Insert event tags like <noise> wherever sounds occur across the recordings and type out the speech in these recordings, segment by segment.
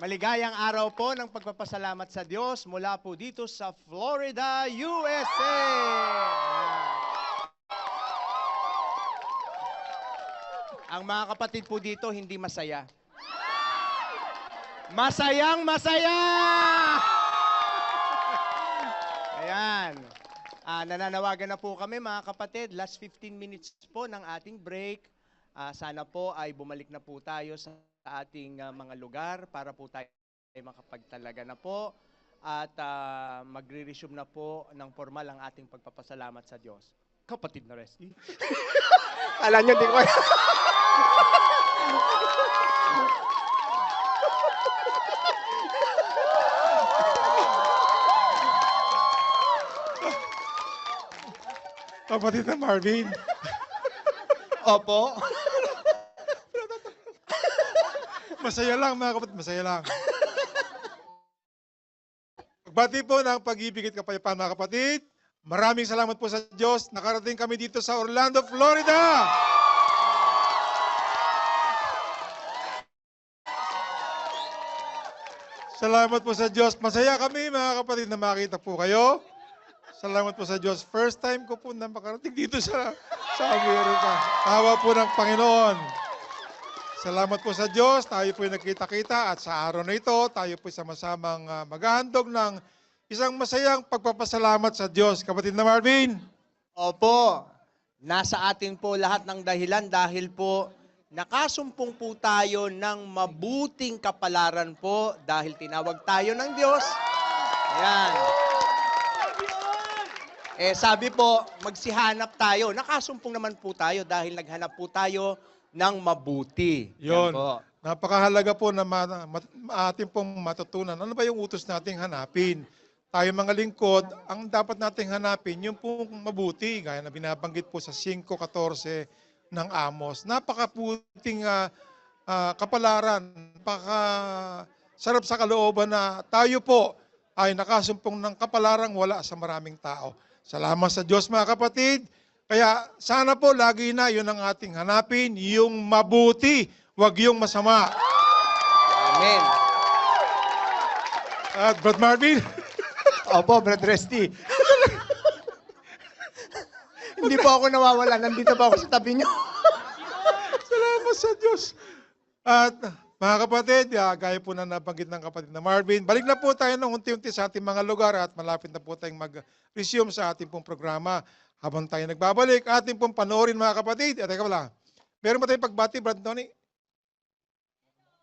Maligayang araw po ng pagpapasalamat sa Diyos mula po dito sa Florida, USA. Ang mga kapatid po dito hindi masaya. Masayang masaya! Ayan. Ah, nananawagan na po kami mga kapatid. Last 15 minutes po ng ating break. Ah, sana po ay bumalik na po tayo sa ating ah, mga lugar para po tayo ay makapagtalaga na po at ah, magre-resume na po ng formal ang ating pagpapasalamat sa Diyos. Kapatid na Resty. <laughs> Alam nyo, di ko Kapatid na Marvin. Opo. Masaya lang mga kapatid, masaya lang. Pagbati po ng pag-ibig at kapayapaan mga kapatid. Maraming salamat po sa Diyos. Nakarating kami dito sa Orlando, Florida. Salamat po sa Diyos. Masaya kami mga kapatid na makita po kayo. Salamat po sa Diyos. First time ko po na makarating dito sa, sa Amerika. Tawa po ng Panginoon. Salamat po sa Diyos. Tayo po ay nagkita-kita at sa araw na ito, tayo po sama-samang uh, maghahandog ng isang masayang pagpapasalamat sa Diyos. Kapatid na Marvin, Opo. Nasa atin po lahat ng dahilan dahil po nakasumpong po tayo ng mabuting kapalaran po dahil tinawag tayo ng Diyos. Ayan. Eh sabi po, magsihanap tayo. Nakasumpong naman po tayo dahil naghanap po tayo ng mabuti. Yan Yun. po. napakahalaga po na ma- ma- ating pong matutunan. Ano ba yung utos nating hanapin? Tayo mga lingkod, ang dapat nating hanapin, yung pong mabuti, gaya na binabanggit po sa 5.14 ng Amos. Napakaputing ah, ah, kapalaran, napaka sarap sa kalooban na tayo po ay nakasumpong ng kapalarang wala sa maraming tao. Salamat sa Diyos mga kapatid. Kaya sana po lagi na yun ang ating hanapin, yung mabuti, wag yung masama. Amen. At Brad Marvin, <laughs> Opo, Brad Resty. <laughs> Hindi po ako nawawala. Nandito po ako sa tabi niyo. <laughs> salamat sa Diyos. At mga kapatid, ah, gaya po na nabanggit ng kapatid na Marvin, balik na po tayo ng unti-unti sa ating mga lugar at malapit na po tayong mag-resume sa ating pong programa. Habang tayo nagbabalik, ating pong panoorin mga kapatid. At teka pala, meron ba tayong pagbati, Brad Tony?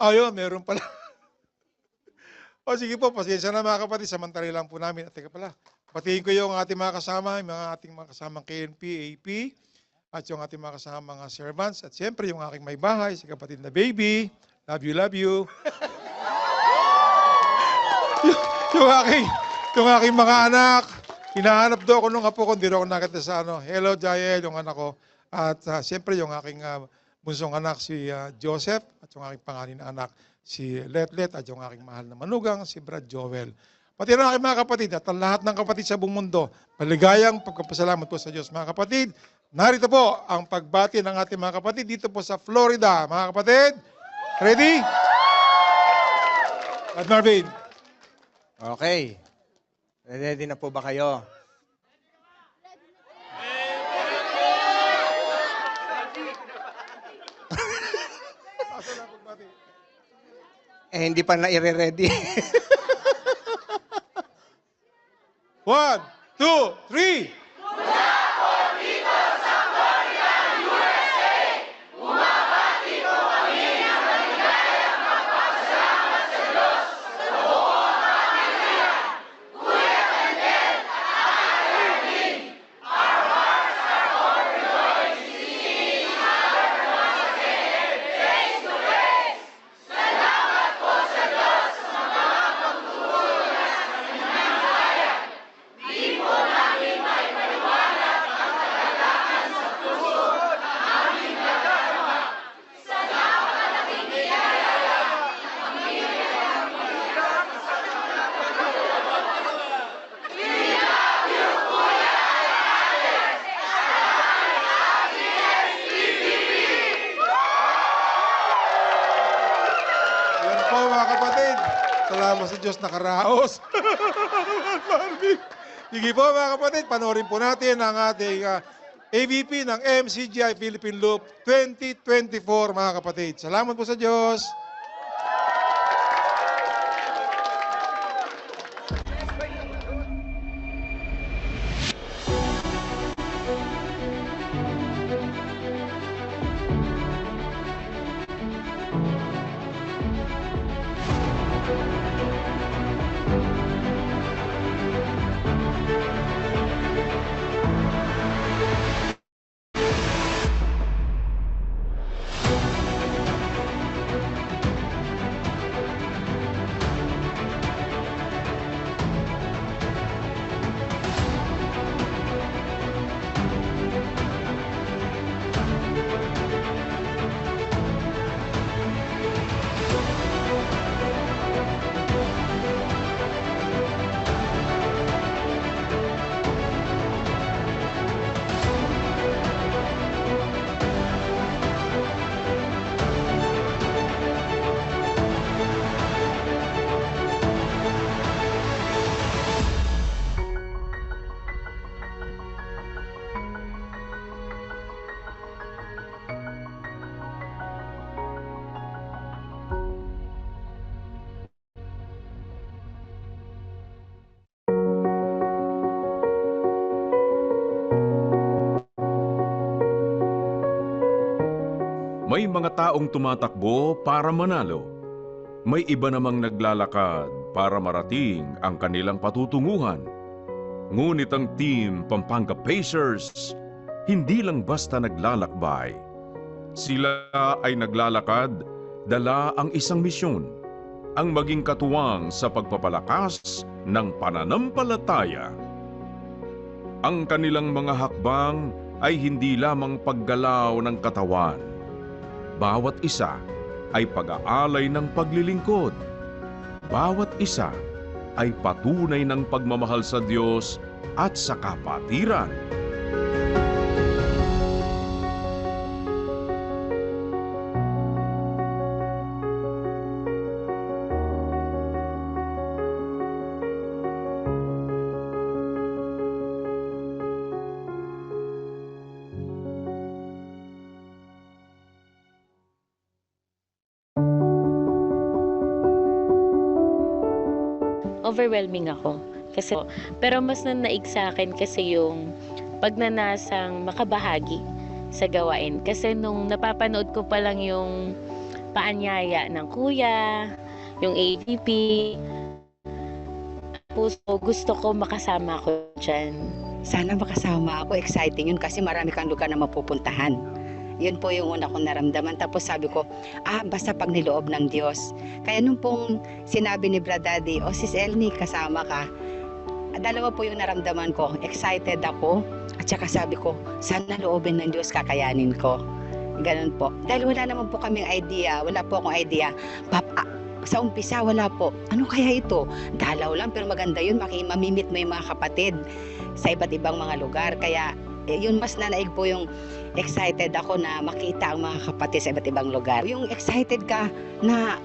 Ayun, meron pala. <laughs> o sige po, pasensya na mga kapatid, samantali lang po namin. At teka pala, patiin ko yung ating mga kasama, yung mga ating mga kasamang KNP, AP, at yung ating mga kasama mga servants, at siyempre yung aking may bahay, si kapatid na baby. Love you, love you. <laughs> yung, aking, yung aking mga anak, hinahanap do ako nung apo ko, hindi ako nakita sa ano. Hello, Jael, yung anak ko. At ah, siyempre yung aking ah, bunsong anak, si ah, Joseph, at yung aking panganin na anak, si Letlet, at yung aking mahal na manugang, si Brad Joel. Pati ang aking mga kapatid at ang lahat ng kapatid sa buong mundo, maligayang pagkapasalamat po sa Diyos. Mga kapatid, narito po ang pagbati ng ating mga kapatid dito po sa Florida. Mga kapatid, ready? At Marvin, Okay. Ready na po ba kayo? <laughs> eh, hindi pa na i-ready. one, Sa Diyos nakaraos. <laughs> Marvin. Sige po mga kapatid, panoorin po natin ang ating ah, AVP ng MCGI Philippine Loop 2024 mga kapatid. Salamat po sa Diyos. Mga taong tumatakbo para manalo. May iba namang naglalakad para marating ang kanilang patutunguhan. Ngunit ang team Pampanga Pacers hindi lang basta naglalakbay. Sila ay naglalakad dala ang isang misyon, ang maging katuwang sa pagpapalakas ng pananampalataya. Ang kanilang mga hakbang ay hindi lamang paggalaw ng katawan, bawat isa ay pag-aalay ng paglilingkod. Bawat isa ay patunay ng pagmamahal sa Diyos at sa kapatiran. Overwhelming ako. Kasi, pero mas nanaig sa akin kasi yung pagnanasang makabahagi sa gawain. Kasi nung napapanood ko pa lang yung paanyaya ng kuya, yung AVP, puso, gusto ko makasama ko dyan. Sana makasama ako. Exciting yun kasi marami kang lugar na mapupuntahan. Yun po yung una kong naramdaman. Tapos sabi ko, ah, basta pag niloob ng Diyos. Kaya nung pong sinabi ni Brad Daddy, oh sis Elnie, kasama ka. Dalawa po yung naramdaman ko. Excited ako. At saka sabi ko, sana loobin ng Diyos kakayanin ko. Ganun po. Dahil wala naman po kaming idea. Wala po akong idea. Pap, ah, sa umpisa, wala po. Ano kaya ito? Dalaw lang, pero maganda yun. Maki, mamimit mo yung mga kapatid sa iba't ibang mga lugar. Kaya yun mas nanaig po yung excited ako na makita ang mga kapatid sa iba't ibang lugar. Yung excited ka na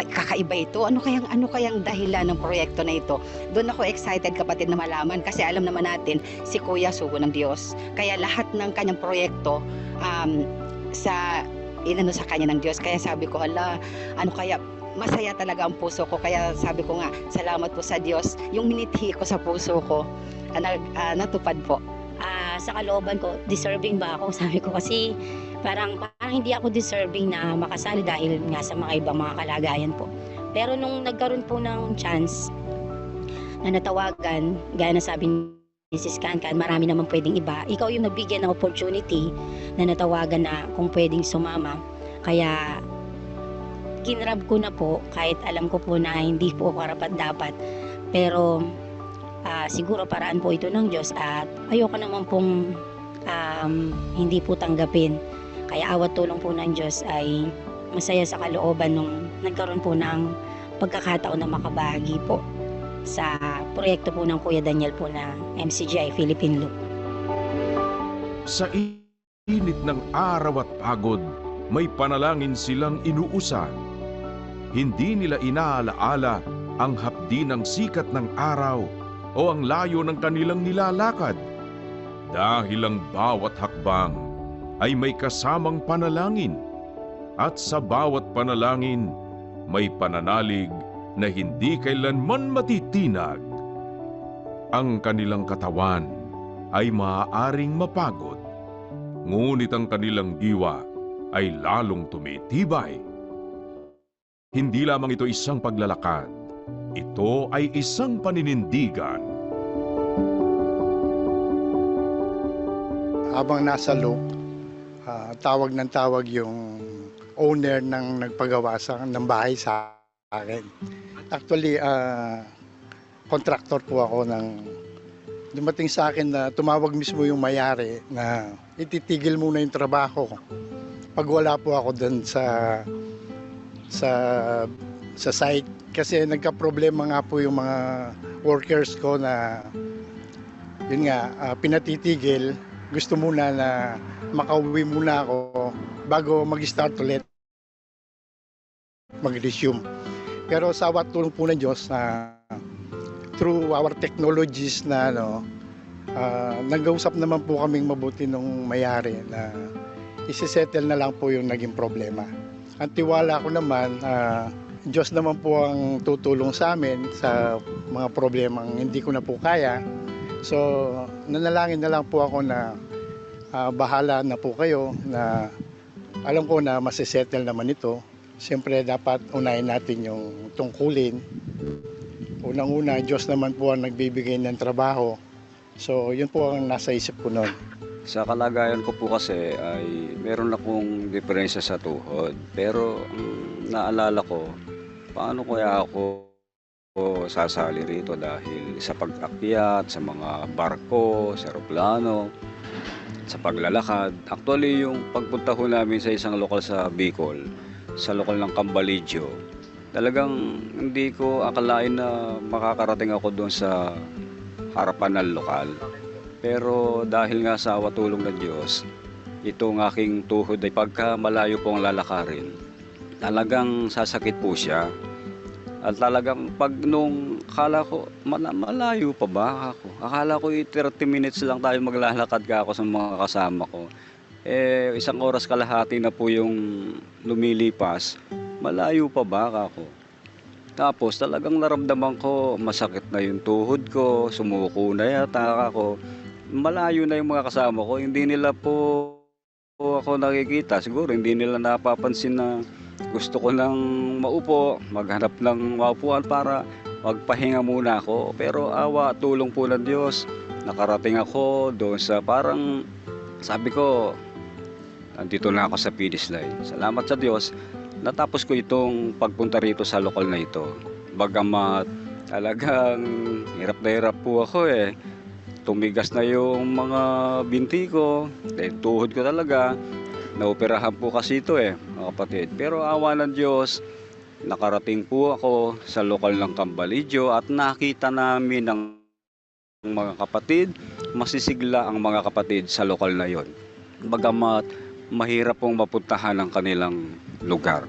"Ay, kakaiba ito. Ano kayang ano kayang dahilan ng proyekto na ito? Doon ako excited kapatid na malaman kasi alam naman natin si Kuya sugo ng Diyos. Kaya lahat ng kanyang proyekto um, sa inano sa kanya ng Diyos. Kaya sabi ko, hala, ano kaya masaya talaga ang puso ko. Kaya sabi ko nga, salamat po sa Diyos. Yung minithi ko sa puso ko, ah, natupad po. Ah, sa kalooban ko, deserving ba ako? <laughs> Sabi ko kasi parang, parang hindi ako deserving na makasali dahil nga sa mga ibang mga kalagayan po. Pero nung nagkaroon po ng chance na natawagan, gaya na sabi ni Mrs. Kankan, marami naman pwedeng iba. Ikaw yung nabigyan ng opportunity na natawagan na kung pwedeng sumama. Kaya kinrab ko na po kahit alam ko po na hindi po karapat dapat. Pero ah, siguro paraan po ito ng Diyos at ayoko naman pong um, hindi po tanggapin. Kaya awat tulong po ng Diyos ay masaya sa kalooban nung nagkaroon po ng pagkakataon na makabahagi po sa proyekto po ng Kuya Daniel po na MCGI Philippine Loop. Sa init ng araw at pagod, may panalangin silang inuusan. hindi nila inaalaala ang hapdi ng sikat ng araw o ang layo ng kanilang nilalakad. Dahil ang bawat hakbang ay may kasamang panalangin at sa bawat panalangin may pananalig na hindi kailanman matitinag. Ang kanilang katawan ay maaaring mapagod, ngunit ang kanilang diwa ay lalong tumitibay. Hindi lamang ito isang paglalakad, ito ay isang paninindigan. habang nasa loop, ah, tawag ng tawag yung owner ng nagpagawa sa ng bahay sa akin. Actually, ah, contractor po ako ng dumating sa akin na tumawag mismo yung mayari na ititigil muna yung trabaho pag wala po ako doon sa sa sa site kasi nagka-problema nga po yung mga workers ko na yun nga ah, pinatitigil gusto muna na makauwi muna ako bago mag-start ulit mag-resume. Pero sa awat tulong po ng Diyos na through our technologies na ano, ah, nag-usap naman po kaming mabuti nung mayari na isisettle na lang po yung naging problema. Ang tiwala ko naman, ah, Diyos naman po ang tutulong sa amin sa mga problemang hindi ko na po kaya. So, nanalangin na lang po ako na ah, bahala na po kayo na alam ko na masisettle naman ito. Siyempre, dapat unahin natin yung tungkulin. Unang-una, Diyos naman po ang nagbibigay ng trabaho. So, yun po ang nasa isip ko noon. Sa kalagayan ko po kasi ay meron akong diferensya sa tuhod. Pero ang naalala ko, paano kaya ako sasali rito dahil sa pag-akyat, sa mga barko, sa aeroplano, sa paglalakad. Actually, yung pagpunta ho namin sa isang lokal sa Bicol, sa lokal ng Cambalidjo, talagang hindi ko akalain na makakarating ako doon sa harapan ng lokal. Pero dahil nga sa awa ng Diyos, itong aking tuhod ay pagka malayo po ang lalakarin, talagang sasakit po siya. At talagang pag nung akala ko, mala- malayo pa ba ako? Akala ko eh, 30 minutes lang tayo maglalakad ka ako sa mga kasama ko. Eh, isang oras kalahati na po yung lumilipas. Malayo pa ba ako? Tapos talagang naramdaman ko masakit na yung tuhod ko, sumuko na yata ako. Malayo na yung mga kasama ko, hindi nila po ako nakikita. Siguro hindi nila napapansin na gusto ko nang maupo, maghanap ng maupuan para magpahinga muna ako. Pero awa, tulong po ng Diyos, nakarating ako doon sa parang, sabi ko, andito na ako sa finish line. Salamat sa Diyos, natapos ko itong pagpunta rito sa lokal na ito. Bagamat talagang hirap na hirap po ako eh. Tumigas na yung mga binti ko, dahil tuhod ko talaga. Naoperahan po kasi ito eh, mga kapatid. Pero awa ng Diyos, nakarating po ako sa lokal ng Cambalidjo at nakita namin ng mga kapatid, masisigla ang mga kapatid sa lokal na yon. Bagamat mahirap pong mapuntahan ang kanilang lugar.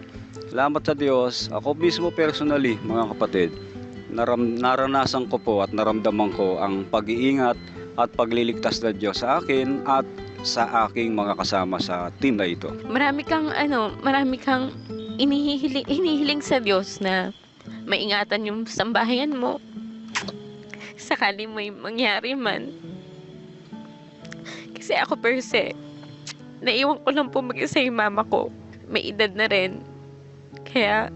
Salamat sa Diyos, ako mismo personally mga kapatid, naram, naranasan ko po at naramdaman ko ang pag-iingat at pagliligtas ng Diyos sa akin at sa aking mga kasama sa team na ito. Marami kang ano, marami kang inihiling sa Diyos na maingatan yung sambahayan mo. <laughs> Sakali may mangyari man. Kasi ako per se, naiwan ko lang po mag-isa yung mama ko. May edad na rin. Kaya,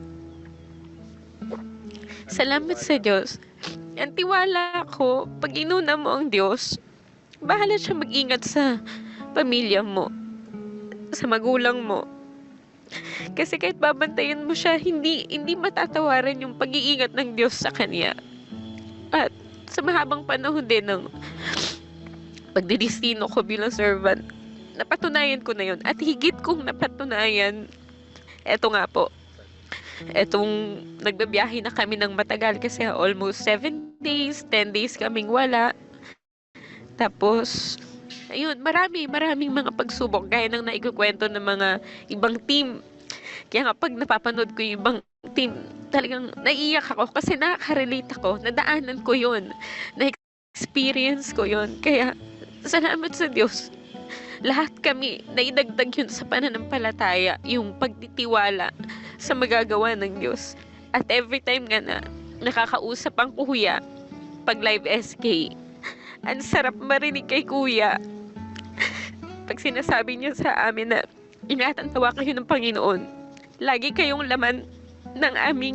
salamat sa Diyos. Ang tiwala ko, pag inuna mo ang Diyos, bahala siya mag-ingat sa pamilya mo, sa magulang mo. Kasi kahit babantayan mo siya, hindi hindi matatawaran yung pag-iingat ng Diyos sa kanya. At sa mahabang panahon din ng pagdidestino ko bilang servant, napatunayan ko na yun. At higit kong napatunayan, eto nga po, etong nagbabiyahe na kami ng matagal kasi almost 7 days, 10 days kaming wala. Tapos, ayun, marami, maraming mga pagsubok gaya ng naikukwento ng mga ibang team. Kaya nga pag napapanood ko yung ibang team, talagang naiiyak ako kasi nakaka-relate ako. Nadaanan ko yun. Na-experience ko yun. Kaya, salamat sa Diyos. Lahat kami, naidagdag yun sa pananampalataya, yung pagtitiwala sa magagawa ng Diyos. At every time nga na nakakausap ang kuya, pag live SK, ang sarap marinig kay kuya. Pag sinasabi niya sa amin na ingatan tawa kayo ng Panginoon, lagi kayong laman ng aming